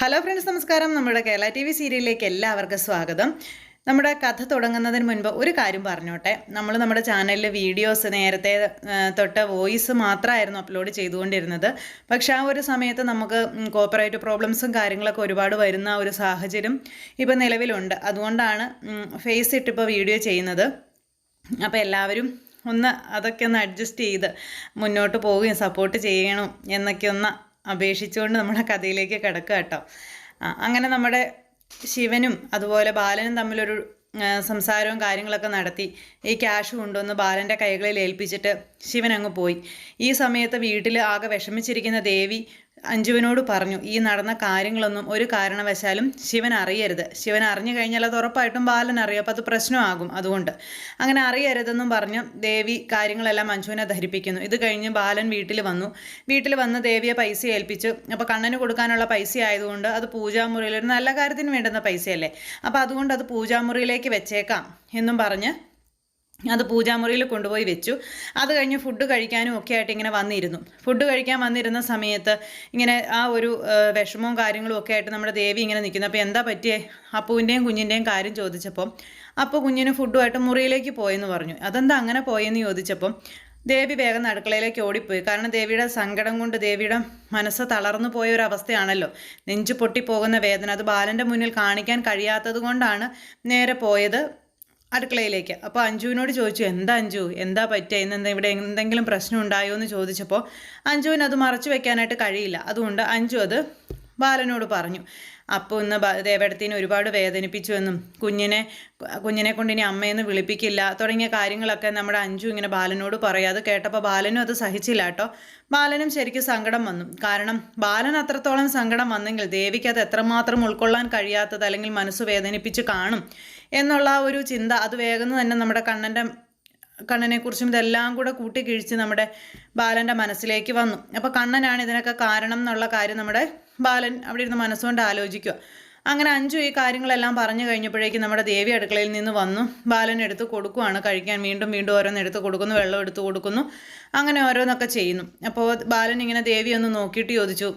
Hello friends നമസ്കാരം. നമ്മുടെ Kerala T V സീരിയലിലേക്ക് എല്ലാവർക്കും സ്വാഗതം. നമ്മുടെ കഥ തുടങ്ങുന്നതിന് മുൻപ് ഒരു കാര്യം പറഞ്ഞോട്ടെ. നമ്മൾ നമ്മുടെ ചാനലിൽ വീഡിയോസ് നേരത്തെ തൊട്ട് വോയിസ് മാത്രമായിരുന്നു അപ്ലോഡ് ചെയ്തുകൊണ്ടിരുന്നത്. പക്ഷേ ആ ഒരു സമയത്ത് നമുക്ക് കോപ്പറേറ്റ് പ്രോബ്ലംസും കാര്യങ്ങളൊക്കെ ഒരുപാട് വരുന്ന ഒരു സാഹചര്യം ഇപ്പോൾ നിലവിലുണ്ട്. അതുകൊണ്ടാണ് ഫേസ് ഇട്ടിപ്പോൾ വീഡിയോ ചെയ്യുന്നത്. അപ്പോൾ എല്ലാവരും ഒന്ന് അതൊക്കെ ഒന്ന് അഡ്ജസ്റ്റ് ചെയ്ത് മുന്നോട്ട് പോവുകയും സപ്പോർട്ട് ചെയ്യണം എന്നൊക്കെ ഒന്ന് അപേക്ഷിച്ചുകൊണ്ട് നമ്മുടെ കഥയിലേക്ക് കിടക്കുക കേട്ടോ. അങ്ങനെ നമ്മുടെ ശിവനും അതുപോലെ ബാലനും തമ്മിലൊരു സംസാരവും കാര്യങ്ങളൊക്കെ നടത്തി. ഈ ക്യാഷ് കൊണ്ടുവന്ന് ബാലന്റെ കൈകളിൽ ഏൽപ്പിച്ചിട്ട് ശിവൻ അങ്ങ് പോയി. ഈ സമയത്ത് വീട്ടിൽ ആകെ വിഷമിച്ചിരിക്കുന്ന ദേവി അഞ്ജുവിനോട് പറഞ്ഞു ഈ നടന്ന കാര്യങ്ങളൊന്നും ഒരു കാരണവശാലും ശിവൻ അറിയരുത്. ശിവൻ അറിഞ്ഞു കഴിഞ്ഞാൽ അത് ഉറപ്പായിട്ടും ബാലൻ അറിയും. അപ്പോൾ അത് പ്രശ്നമാകും അതുകൊണ്ട്. അങ്ങനെ അറിയരുതെന്നും പറഞ്ഞ് ദേവി കാര്യങ്ങളെല്ലാം അഞ്ജുവിനെ ധരിപ്പിക്കുന്നു. ഇത് കഴിഞ്ഞ് ബാലൻ വീട്ടിൽ വന്നു. വീട്ടിൽ വന്ന് ദേവിയെ പൈസ ഏൽപ്പിച്ചു. അപ്പോൾ കണ്ണന് കൊടുക്കാനുള്ള പൈസ ആയതുകൊണ്ട് അത് പൂജാമുറിയിൽ ഒരു നല്ല കാര്യത്തിന് വേണ്ടുന്ന പൈസയല്ലേ? അപ്പോൾ അതുകൊണ്ട് അത് പൂജാമുറിയിലേക്ക് വെച്ചേക്കാം എന്നും പറഞ്ഞ് അത് പൂജാമുറിയിൽ കൊണ്ടുപോയി വെച്ചു. അത് കഴിഞ്ഞ് ഫുഡ് കഴിക്കാനും ഒക്കെ ആയിട്ട് ഇങ്ങനെ വന്നിരുന്നു. ഫുഡ് കഴിക്കാൻ വന്നിരുന്ന സമയത്ത് ഇങ്ങനെ ആ ഒരു വിഷമവും കാര്യങ്ങളും ഒക്കെ ആയിട്ട് നമ്മുടെ ദേവി ഇങ്ങനെ നിൽക്കുന്നു. അപ്പോൾ എന്താ പറ്റിയേ? അപ്പുവിന്റെയും കുഞ്ഞിന്റെയും കാര്യം ചോദിച്ചപ്പം അപ്പോൾ കുഞ്ഞിന് ഫുഡുമായിട്ട് മുറിയിലേക്ക് പോയെന്ന് പറഞ്ഞു. അതെന്താ അങ്ങനെ പോയെന്ന് ചോദിച്ചപ്പം ദേവി വേഗം അടുക്കളയിലേക്ക് ഓടിപ്പോയി. കാരണം ദേവിയുടെ സങ്കടം കൊണ്ട് ദേവിയുടെ മനസ്സ് തളർന്നു പോയ ഒരു അവസ്ഥയാണല്ലോ. നെഞ്ചു പൊട്ടിപ്പോകുന്ന വേദന. അത് ബാലന്റെ മുന്നിൽ കാണിക്കാൻ കഴിയാത്തത് കൊണ്ടാണ് നേരെ പോയത്. അടുക്കളയിലേക്ക്. അപ്പോൾ അഞ്ജുവിനോട് ചോദിച്ചു എന്താ അഞ്ജു? എന്താ പറ്റുക ഇന്ന് ഇവിടെ എന്തെങ്കിലും പ്രശ്നം ഉണ്ടായോ? എന്ന് ചോദിച്ചപ്പോൾ അഞ്ജുവിന് അത് മറച്ചു വെക്കാനായിട്ട് കഴിയില്ല. അതുകൊണ്ട് അഞ്ജു അത് ബാലനോട് പറഞ്ഞു. അപ്പോൾ ഇന്ന് ദേവടത്തിനെ ഒരുപാട് വേദനിപ്പിച്ചു എന്നും കുഞ്ഞിനെ കുഞ്ഞിനെ കൊണ്ട് ഇനി അമ്മയെന്ന് വിളിപ്പിക്കില്ല. തുടങ്ങിയ കാര്യങ്ങളൊക്കെ നമ്മുടെ അഞ്ചു ഇങ്ങനെ ബാലനോട് പറയാം. അത് കേട്ടപ്പോൾ ബാലനും അത് സഹിച്ചില്ല കേട്ടോ. ബാലനും ശരിക്കും സങ്കടം വന്നു. കാരണം ബാലൻ അത്രത്തോളം സങ്കടം വന്നെങ്കിൽ ദേവിക്ക് അത് എത്രമാത്രം ഉൾക്കൊള്ളാൻ കഴിയാത്തത് അല്ലെങ്കിൽ മനസ്സ് വേദനിപ്പിച്ച് കാണും എന്നുള്ള ഒരു ചിന്ത അത് വേഗം തന്നെ നമ്മുടെ കണ്ണന്റെ കണ്ണനെക്കുറിച്ചും ഇതെല്ലാം കൂടെ കൂട്ടിക്കിഴിച്ച് നമ്മുടെ ബാലന്റെ മനസ്സിലേക്ക് വന്നു. അപ്പോൾ കണ്ണനാണ് ഇതിനൊക്കെ കാരണം എന്നുള്ള കാര്യം നമ്മുടെ ബാലൻ അവിടെ ഇരുന്ന് മനസ്സുകൊണ്ട് ആലോചിക്കുക. അങ്ങനെ അഞ്ചു ഈ കാര്യങ്ങളെല്ലാം പറഞ്ഞു കഴിഞ്ഞപ്പോഴേക്കും നമ്മുടെ ദേവി അടുക്കളയിൽ നിന്ന് വന്നു. ബാലൻ എടുത്ത് കൊടുക്കുവാണ്. കഴിക്കാൻ വീണ്ടും വീണ്ടും ഓരോന്ന് എടുത്ത് കൊടുക്കുന്നു. വെള്ളം എടുത്ത് കൊടുക്കുന്നു. അങ്ങനെ ഓരോന്നൊക്കെ ചെയ്യുന്നു. അപ്പോൾ ബാലൻ ഇങ്ങനെ ദേവി ഒന്ന് നോക്കിയിട്ട് ചോദിച്ചു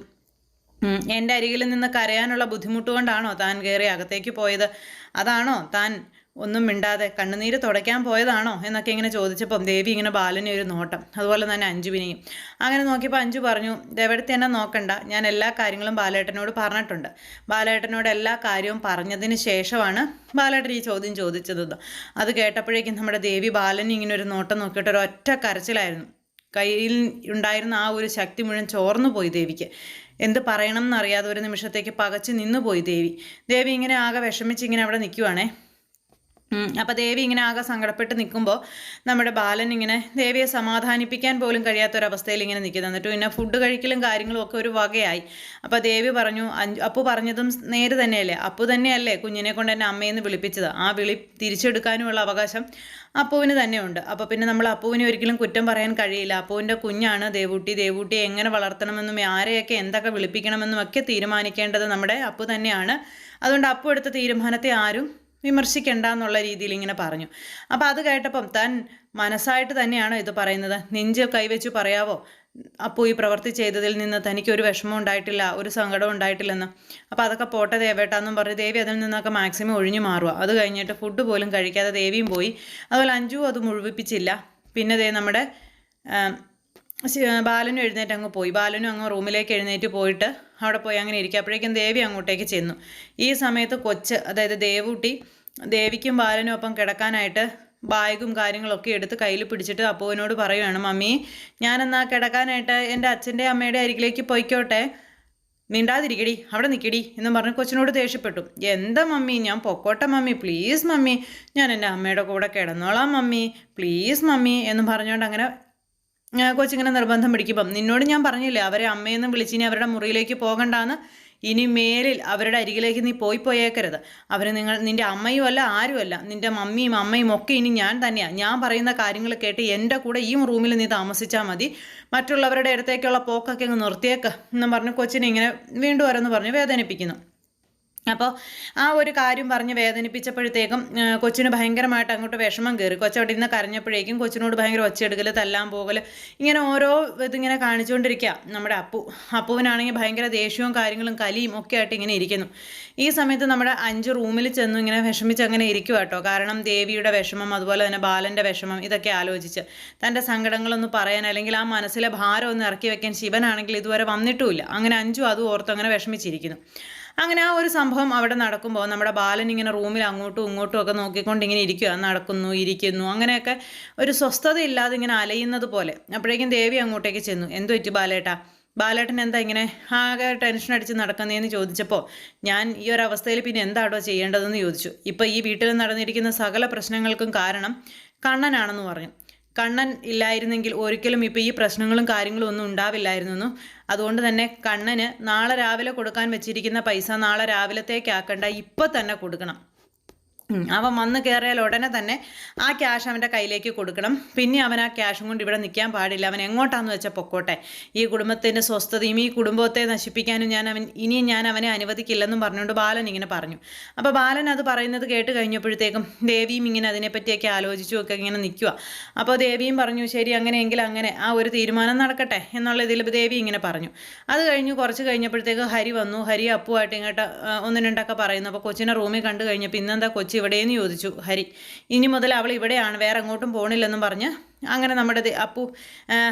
എന്റെ അരികിൽ നിന്ന് കരയാനുള്ള ബുദ്ധിമുട്ട് കൊണ്ടാണോ താൻ കയറി അകത്തേക്ക് പോയത്? അതാണോ താൻ ഒന്നും മിണ്ടാതെ കണ്ണുനീര് തുടയ്ക്കാൻ പോയതാണോ എന്നൊക്കെ ഇങ്ങനെ ചോദിച്ചപ്പം ദേവി ഇങ്ങനെ ബാലനെ ഒരു നോട്ടം അതുപോലെ തന്നെ അഞ്ജുവിനെയും. അങ്ങനെ നോക്കിയപ്പോൾ അഞ്ജു പറഞ്ഞു ദേവടുത്ത് എന്നെ നോക്കണ്ട? ഞാൻ എല്ലാ കാര്യങ്ങളും ബാലേട്ടനോട് പറഞ്ഞിട്ടുണ്ട്. ബാലേട്ടനോട് എല്ലാ കാര്യവും പറഞ്ഞതിന് ശേഷമാണ് ബാലേട്ടൻ ഈ ചോദ്യം ചോദിച്ചത്. അത് കേട്ടപ്പോഴേക്കും നമ്മുടെ ദേവി ബാലൻ ഇങ്ങനെ ഒരു നോട്ടം നോക്കിയിട്ട് ഒരു ഒറ്റ കരച്ചിലായിരുന്നു. കയ്യിൽ ഉണ്ടായിരുന്ന ആ ഒരു ശക്തി മുഴുവൻ ചോർന്നു പോയി ദേവിക്ക്. എന്ത് പറയണം എന്നറിയാതെ ഒരു നിമിഷത്തേക്ക് പകച്ചു നിന്നു പോയി ദേവി. ദേവി ഇങ്ങനെ ആകെ വിഷമിച്ച് ഇങ്ങനെ അവിടെ നിൽക്കുവാണേ അപ്പോൾ ദേവി ഇങ്ങനെ ആകെ സങ്കടപ്പെട്ട് നിൽക്കുമ്പോൾ നമ്മുടെ ബാലൻ ഇങ്ങനെ ദേവിയെ സമാധാനിപ്പിക്കാൻ പോലും കഴിയാത്തൊരവസ്ഥയിൽ ഇങ്ങനെ നിൽക്കുന്നത് എന്നിട്ട് പിന്നെ ഫുഡ് കഴിക്കലും കാര്യങ്ങളും ഒക്കെ ഒരു വകയായി. അപ്പോൾ ദേവി പറഞ്ഞു അപ്പു പറഞ്ഞതും നേര് തന്നെയല്ലേ? അപ്പു തന്നെയല്ലേ കുഞ്ഞിനെ കൊണ്ട് എന്നെ അമ്മയെന്ന് വിളിപ്പിച്ചത്. ആ വിളി തിരിച്ചെടുക്കാനുമുള്ള അവകാശം അപ്പുവിന് തന്നെയുണ്ട്. അപ്പോൾ പിന്നെ നമ്മൾ അപ്പുവിനെ ഒരിക്കലും കുറ്റം പറയാൻ കഴിയില്ല. അപ്പുവിന്റെ കുഞ്ഞാണ് ദേവൂട്ടി. ദേവൂട്ടി എങ്ങനെ വളർത്തണമെന്നും ആരെയൊക്കെ എന്തൊക്കെ വിളിപ്പിക്കണമെന്നും ഒക്കെ തീരുമാനിക്കേണ്ടത് നമ്മുടെ അപ്പു തന്നെയാണ്. അതുകൊണ്ട് അപ്പു എടുത്ത തീരുമാനത്തെ ആരും വിമർശിക്കണ്ട എന്നുള്ള രീതിയിൽ ഇങ്ങനെ പറഞ്ഞു. അപ്പോൾ അത് കേട്ടപ്പം താൻ മനസ്സായിട്ട് തന്നെയാണോ ഇത് പറയുന്നത്? നെഞ്ച് കൈവച്ച് പറയാവോ? അപ്പോൾ ഈ പ്രവൃത്തി ചെയ്തതിൽ നിന്ന് തനിക്ക് ഒരു വിഷമം ഉണ്ടായിട്ടില്ല ഒരു സങ്കടം ഉണ്ടായിട്ടില്ലെന്ന്. അപ്പോൾ അതൊക്കെ പോട്ടെ ദേവേട്ടാന്നും പറഞ്ഞ് ദേവി അതിൽ നിന്നൊക്കെ മാക്സിമം ഒഴിഞ്ഞു മാറുക അത് കഴിഞ്ഞിട്ട് ഫുഡ് പോലും കഴിക്കാതെ ദേവിയും പോയി. അതുപോലെ അഞ്ജു അത് മുഴുവിപ്പിച്ചില്ല. പിന്നെ ദേ നമ്മുടെ ബാലനും എഴുന്നേറ്റ് അങ്ങ് പോയി. ബാലനും അങ്ങ് റൂമിലേക്ക് എഴുന്നേറ്റ് പോയിട്ട് അവിടെ പോയി അങ്ങനെ ഇരിക്കുക. അപ്പോഴേക്കും ദേവി അങ്ങോട്ടേക്ക് ചെന്നു. ഈ സമയത്ത് കൊച്ച് അതായത് ദേവൂട്ടി ദേവിക്കും ബാലനും ഒപ്പം കിടക്കാനായിട്ട് ബാഗും കാര്യങ്ങളൊക്കെ എടുത്ത് കയ്യിൽ പിടിച്ചിട്ട് അപ്പുവിനോട് പറയുകയാണ് മമ്മി ഞാനെന്നാ കിടക്കാനായിട്ട് എന്റെ അച്ഛന്റെ അമ്മയുടെ അരികിലേക്ക് പോയിക്കോട്ടെ? മിണ്ടാതിരിക്കടി അവിടെ നിൽക്കടി എന്ന് പറഞ്ഞ് കൊച്ചിനോട് ദേഷ്യപ്പെട്ടു. എന്താ മമ്മി ഞാൻ പൊക്കോട്ടെ മമ്മി പ്ലീസ് മമ്മി ഞാൻ എന്റെ അമ്മയുടെ കൂടെ കിടന്നോളാം മമ്മി പ്ലീസ് മമ്മി എന്ന് പറഞ്ഞുകൊണ്ട് അങ്ങനെ കൊച്ചിങ്ങനെ നിർബന്ധം പിടിക്കുമ്പം നിന്നോട് ഞാൻ പറഞ്ഞില്ലേ അവരെ അമ്മയെന്ന് വിളിച്ചിനി അവരുടെ മുറിയിലേക്ക് പോകണ്ടാന്ന്? ഇനി മേലിൽ അവരുടെ അരികിലേക്ക് നീ പോയി പോയേക്കരുത്. അവർ നിങ്ങൾ നിന്റെ അമ്മയും അല്ല ആരുമല്ല നിന്റെ മമ്മിയും അമ്മയും ഒക്കെ ഇനി ഞാൻ തന്നെയാണ് ഞാൻ പറയുന്ന കാര്യങ്ങൾ കേട്ട് എന്റെ കൂടെ ഈ റൂമിൽ നീ താമസിച്ചാൽ മതി. മറ്റുള്ളവരുടെ അടുത്തേക്കുള്ള പോക്കൊക്കെ അങ്ങ് നിർത്തിയേക്ക് എന്നും പറഞ്ഞ് കൊച്ചിനെ ഇങ്ങനെ വീണ്ടും വരെന്ന് പറഞ്ഞ് വേദനിപ്പിക്കുന്നു. അപ്പോൾ ആ ഒരു കാര്യം പറഞ്ഞ് വേദനിപ്പിച്ചപ്പോഴത്തേക്കും കൊച്ചിന് ഭയങ്കരമായിട്ട് അങ്ങോട്ട് വിഷമം കയറി. കൊച്ചവിടെ ഇരുന്ന് കരഞ്ഞപ്പോഴേക്കും കൊച്ചിനോട് ഭയങ്കര ഒച്ചയെടുക്കൽ തല്ലാൻ പോകൽ ഇങ്ങനെ ഓരോ ഇതിങ്ങനെ കാണിച്ചുകൊണ്ടിരിക്കുക നമ്മുടെ അപ്പു അപ്പുവിനാണെങ്കിൽ ഭയങ്കര ദേഷ്യവും കാര്യങ്ങളും കലിയും ഒക്കെ ആയിട്ട് ഇങ്ങനെ ഇരിക്കുന്നു. ഈ സമയത്ത് നമ്മുടെ അഞ്ച് റൂമിൽ ചെന്നു ഇങ്ങനെ വിഷമിച്ച് അങ്ങനെ ഇരിക്കുക കേട്ടോ. കാരണം ദേവിയുടെ വിഷമം അതുപോലെ തന്നെ ബാലന്റെ വിഷമം ഇതൊക്കെ ആലോചിച്ച്. തന്റെ സങ്കടങ്ങളൊന്ന് പറയാൻ അല്ലെങ്കിൽ ആ മനസ്സിലെ ഭാരം ഒന്ന് ഇറക്കി വെക്കാൻ ശിവനാണെങ്കിൽ ഇതുവരെ വന്നിട്ടുമില്ല. അങ്ങനെ അഞ്ചും അതും ഓർത്ത് അങ്ങനെ വിഷമിച്ചിരിക്കുന്നു. അങ്ങനെ ആ ഒരു സംഭവം അവിടെ നടക്കുമ്പോൾ നമ്മുടെ ബാലൻ ഇങ്ങനെ റൂമിൽ അങ്ങോട്ടും ഇങ്ങോട്ടും ഒക്കെ നോക്കിക്കൊണ്ട് ഇങ്ങനെ ഇരിക്കുക നടക്കുന്നു ഇരിക്കുന്നു. അങ്ങനെയൊക്കെ ഒരു സ്വസ്ഥത ഇല്ലാതെ ഇങ്ങനെ അലയുന്നത് പോലെ. അപ്പോഴേക്കും ദേവി അങ്ങോട്ടേക്ക് ചെന്നു. എന്തു പറ്റി ബാലേട്ടാ? ബാലേട്ടൻ എന്താ ഇങ്ങനെ ആകെ ടെൻഷൻ അടിച്ച് നടക്കുന്നതെന്ന് ചോദിച്ചപ്പോൾ ഞാൻ ഈ ഒരു അവസ്ഥയിൽ പിന്നെ എന്താടോ ചെയ്യേണ്ടതെന്ന് ചോദിച്ചു. ഇപ്പോൾ ഈ വീട്ടിൽ നടന്നിരിക്കുന്ന സകല പ്രശ്നങ്ങൾക്കും കാരണം കണ്ണനാണെന്ന് പറഞ്ഞു. കണ്ണൻ ഇല്ലായിരുന്നെങ്കിൽ ഒരിക്കലും ഇപ്പോൾ ഈ പ്രശ്നങ്ങളും കാര്യങ്ങളും ഒന്നും ഉണ്ടാവില്ലായിരുന്നു അതുകൊണ്ട് തന്നെ കണ്ണന് നാളെ രാവിലെ കൊടുക്കാൻ വെച്ചിരിക്കുന്ന പൈസ നാളെ രാവിലത്തേക്കാക്കണ്ട ഇപ്പം തന്നെ കൊടുക്കണം. അവൻ വന്ന് കയറിയാൽ ഉടനെ തന്നെ ആ ക്യാഷ് അവന്റെ കയ്യിലേക്ക് കൊടുക്കണം. പിന്നെ അവൻ ആ ക്യാഷും കൊണ്ട് ഇവിടെ നിൽക്കാൻ പാടില്ല. അവൻ എങ്ങോട്ടാന്ന് വെച്ചാൽ പൊക്കോട്ടെ. ഈ കുടുംബത്തിന്റെ സ്വസ്ഥതയും ഈ കുടുംബത്തെ നശിപ്പിക്കാനും ഞാൻ അവൻ ഇനിയും ഞാൻ അവനെ അനുവദിക്കില്ലെന്നും പറഞ്ഞുകൊണ്ട് ബാലൻ ഇങ്ങനെ പറഞ്ഞു. അപ്പോൾ ബാലൻ അത് പറയുന്നത് കേട്ട് കഴിഞ്ഞപ്പോഴത്തേക്കും ദേവിയും ഇങ്ങനെ അതിനെപ്പറ്റിയൊക്കെ ആലോചിച്ചു ഒക്കെ ഇങ്ങനെ നിൽക്കുക അപ്പോൾ ദേവിയും പറഞ്ഞു ശരി അങ്ങനെയെങ്കിൽ അങ്ങനെ ആ ഒരു തീരുമാനം നടക്കട്ടെ എന്നുള്ള ഇതിൽ ദേവി ഇങ്ങനെ പറഞ്ഞു. അത് കഴിഞ്ഞു കുറച്ച് കഴിഞ്ഞപ്പോഴത്തേക്ക് ഹരി വന്നു. ഹരി അപ്പുമായിട്ട് ഇങ്ങോട്ട് ഒന്നിനുണ്ടൊക്കെ പറയുന്നു. അപ്പോൾ കൊച്ചിനെ റൂമിൽ കണ്ടു കഴിഞ്ഞപ്പോൾ ഇന്നെന്താ കൊച്ചി ഇവിടെയെന്ന് ചോദിച്ചു ഹരി. ഇനി മുതൽ അവൾ ഇവിടെയാണ് വേറെ അങ്ങോട്ടും പോകണില്ലെന്നും പറഞ്ഞ് അങ്ങനെ നമ്മുടെ അപ്പു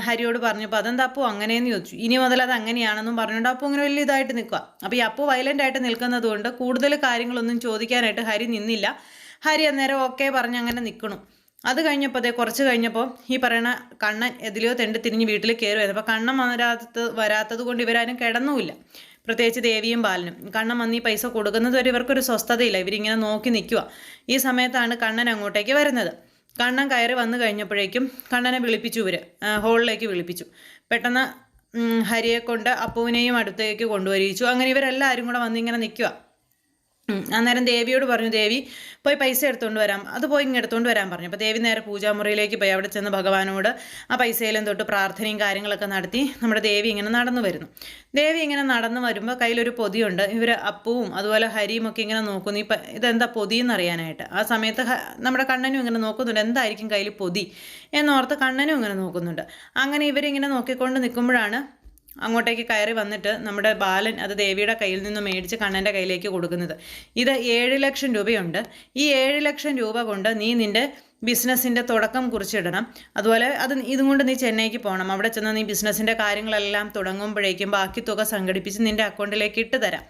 ഹരിയോട് പറഞ്ഞപ്പോൾ അതെന്താ അപ്പു അങ്ങനെയെന്ന് ചോദിച്ചു. ഇനി മുതൽ അത് അങ്ങനെയാണെന്നും പറഞ്ഞുകൊണ്ട് അപ്പു അങ്ങനെ വലിയ ഇതായിട്ട് നിൽക്കുക അപ്പോൾ ഈ അപ്പു വയലന്റ് ആയിട്ട് നിൽക്കുന്നത് കൊണ്ട് കൂടുതൽ കാര്യങ്ങളൊന്നും ചോദിക്കാനായിട്ട് ഹരി നിന്നില്ല. ഹരി അന്നേരം ഓക്കെ പറഞ്ഞ് അങ്ങനെ നിൽക്കണു അത് കഴിഞ്ഞപ്പോൾ അതേ കുറച്ച് കഴിഞ്ഞപ്പോൾ ഈ പറയണ കണ്ണൻ എതിലെയോ തെണ്ട് തിരിഞ്ഞ് വീട്ടിൽ കയറുമായിരുന്നു അപ്പോൾ കണ്ണൻ വരാത്തത് വരാത്തത് കൊണ്ട് ഇവരാരും കിടന്നുമില്ല. പ്രത്യേകിച്ച് ദേവിയും ബാലനും. കണ്ണൻ വന്ന് ഈ പൈസ കൊടുക്കുന്നത് വരെ ഇവർക്കൊരു സ്വസ്ഥതയില്ല. ഇവരിങ്ങനെ നോക്കി നിൽക്കുക ഈ സമയത്താണ് കണ്ണൻ അങ്ങോട്ടേക്ക് വരുന്നത്. കണ്ണൻ കയറി വന്നു കഴിഞ്ഞപ്പോഴേക്കും കണ്ണനെ വിളിപ്പിച്ചു ഇവർ ഹോളിലേക്ക് വിളിപ്പിച്ചു. പെട്ടെന്ന് ഹരിയെ കൊണ്ട് അപ്പുവിനെയും അടുത്തേക്ക് കൊണ്ടുവരിച്ചു അങ്ങനെ ഇവരെല്ലാവരും കൂടെ വന്നിങ്ങനെ നിൽക്കുക. അന്നേരം ദേവിയോട് പറഞ്ഞു ദേവി പോയി പൈസ എടുത്തുകൊണ്ട് വരാം. അത് പോയി ഇങ്ങ് എടുത്തുകൊണ്ട് വരാൻ പറഞ്ഞു. അപ്പോൾ ദേവി നേരെ പൂജാമുറിയിലേക്ക് പോയി. അവിടെ ചെന്ന് ഭഗവാനോട് ആ പൈസയിലും തൊട്ട് പ്രാർത്ഥനയും കാര്യങ്ങളൊക്കെ നടത്തി നമ്മുടെ ദേവി ഇങ്ങനെ നടന്നു വരുന്നു. ദേവി ഇങ്ങനെ നടന്നു വരുമ്പോൾ കയ്യിലൊരു പൊതിയുണ്ട്. ഇവർ അപ്പവും അതുപോലെ ഹരിയും ഒക്കെ ഇങ്ങനെ നോക്കുന്നു. ഈ ഇതെന്താ പൊതി അറിയാനായിട്ട് ആ സമയത്ത് നമ്മുടെ കണ്ണനും ഇങ്ങനെ നോക്കുന്നുണ്ട്. എന്തായിരിക്കും കയ്യിൽ പൊതി എന്നോർത്ത് കണ്ണനും ഇങ്ങനെ നോക്കുന്നുണ്ട്. അങ്ങനെ ഇവരിങ്ങനെ നോക്കിക്കൊണ്ട് നിൽക്കുമ്പോഴാണ് അങ്ങോട്ടേക്ക് കയറി വന്നിട്ട് നമ്മുടെ ബാലൻ അത് ദേവിയുടെ കയ്യിൽ നിന്ന് മേടിച്ച് കണ്ണന്റെ കയ്യിലേക്ക് കൊടുക്കുന്നത്. ഇത് ഏഴ് ലക്ഷം രൂപയുണ്ട്. ഈ ഏഴ് ലക്ഷം രൂപ കൊണ്ട് നീ നിന്റെ ബിസിനസ്സിന്റെ തുടക്കം കുറിച്ചിടണം. അതുപോലെ അത് ഇതും കൊണ്ട് നീ ചെന്നൈക്ക് പോകണം. അവിടെ ചെന്ന് നീ ബിസിനസ്സിന്റെ കാര്യങ്ങളെല്ലാം തുടങ്ങുമ്പോഴേക്കും ബാക്കി തുക സംഘടിപ്പിച്ച് നിന്റെ അക്കൗണ്ടിലേക്ക് ഇട്ട് തരാം.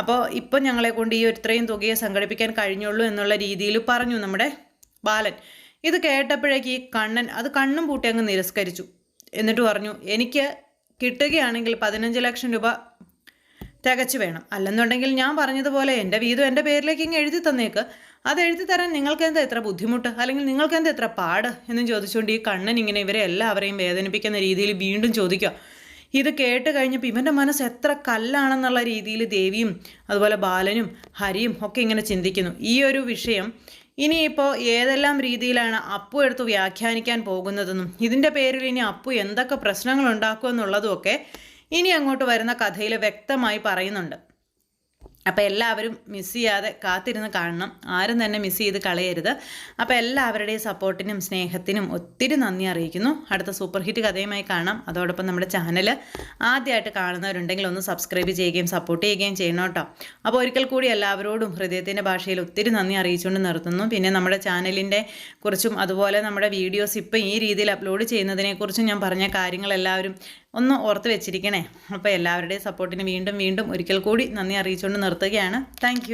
അപ്പോൾ ഇപ്പം ഞങ്ങളെ കൊണ്ട് ഈ ഇത്രയും തുകയെ സംഘടിപ്പിക്കാൻ കഴിഞ്ഞുള്ളൂ എന്നുള്ള രീതിയിൽ പറഞ്ഞു നമ്മുടെ ബാലൻ. ഇത് കേട്ടപ്പോഴേക്ക് ഈ കണ്ണൻ അത് കണ്ണും പൂട്ടി അങ്ങ് നിരസ്കരിച്ചു. എന്നിട്ട് പറഞ്ഞു എനിക്ക് കിട്ടുകയാണെങ്കിൽ പതിനഞ്ച് ലക്ഷം രൂപ തികച്ചു വേണം. അല്ലെന്നുണ്ടെങ്കിൽ ഞാൻ പറഞ്ഞതുപോലെ എന്റെ വീതം എന്റെ പേരിലേക്ക് ഇങ്ങ് എഴുതി തന്നേക്ക്. അത് എഴുതി തരാൻ നിങ്ങൾക്ക് എന്താ എത്ര ബുദ്ധിമുട്ട്? അല്ലെങ്കിൽ നിങ്ങൾക്ക് എന്താ എത്ര പാട്? എന്നും ചോദിച്ചുകൊണ്ട് ഈ കണ്ണൻ ഇങ്ങനെ ഇവരെ എല്ലാവരെയും വേദനിപ്പിക്കുന്ന രീതിയിൽ വീണ്ടും ചോദിക്കുക. ഇത് കേട്ട് കഴിഞ്ഞപ്പോൾ ഇവന്റെ മനസ്സ് എത്ര കല്ലാണെന്നുള്ള രീതിയിൽ ദേവിയും അതുപോലെ ബാലനും ഹരിയും ഒക്കെ ഇങ്ങനെ ചിന്തിക്കുന്നു. ഈ ഒരു വിഷയം ഇനിയിപ്പോൾ ഏതെല്ലാം രീതിയിലാണ് അപ്പു എടുത്ത് വ്യാഖ്യാനിക്കാൻ പോകുന്നതെന്നും ഇതിന്റെ പേരിൽ ഇനി അപ്പു എന്തൊക്കെ പ്രശ്നങ്ങൾ ഉണ്ടാക്കുമെന്നുള്ളതും ഒക്കെ ഇനി അങ്ങോട്ട് വരുന്ന കഥയിൽ വ്യക്തമായി പറയുന്നുണ്ട്. അപ്പോൾ എല്ലാവരും മിസ് ചെയ്യാതെ കാത്തിരുന്ന് കാണണം. ആരും തന്നെ മിസ് ചെയ്ത് കളയരുത്. അപ്പോൾ എല്ലാവരുടെയും സപ്പോർട്ടിനും സ്നേഹത്തിനും ഒത്തിരി നന്ദി അറിയിക്കുന്നു. അടുത്ത സൂപ്പർ ഹിറ്റ് കഥയുമായി കാണാം. അതോടൊപ്പം നമ്മുടെ ചാനൽ ആദ്യമായിട്ട് കാണുന്നവരുണ്ടെങ്കിൽ ഒന്ന് സബ്സ്ക്രൈബ് ചെയ്യുകയും സപ്പോർട്ട് ചെയ്യുകയും ചെയ്യണം കേട്ടോ. അപ്പോൾ ഒരിക്കൽ കൂടി എല്ലാവരോടും ഹൃദയത്തിന്റെ ഭാഷയിൽ ഒത്തിരി നന്ദി അറിയിച്ചുകൊണ്ട് നിർത്തുന്നു. പിന്നെ നമ്മുടെ ചാനലിന്റെ കുറിച്ചും അതുപോലെ നമ്മുടെ വീഡിയോസ് ഇപ്പം ഈ രീതിയിൽ അപ്ലോഡ് ചെയ്യുന്നതിനെക്കുറിച്ചും ഞാൻ പറഞ്ഞ കാര്യങ്ങളെല്ലാവരും ഒന്ന് ഓർത്ത് വെച്ചിരിക്കണേ. അപ്പോൾ എല്ലാവരുടെയും സപ്പോർട്ടിന് വീണ്ടും വീണ്ടും ഒരിക്കൽ കൂടി നന്ദി അറിയിച്ചുകൊണ്ട് നിർത്തുകയാണ്. താങ്ക്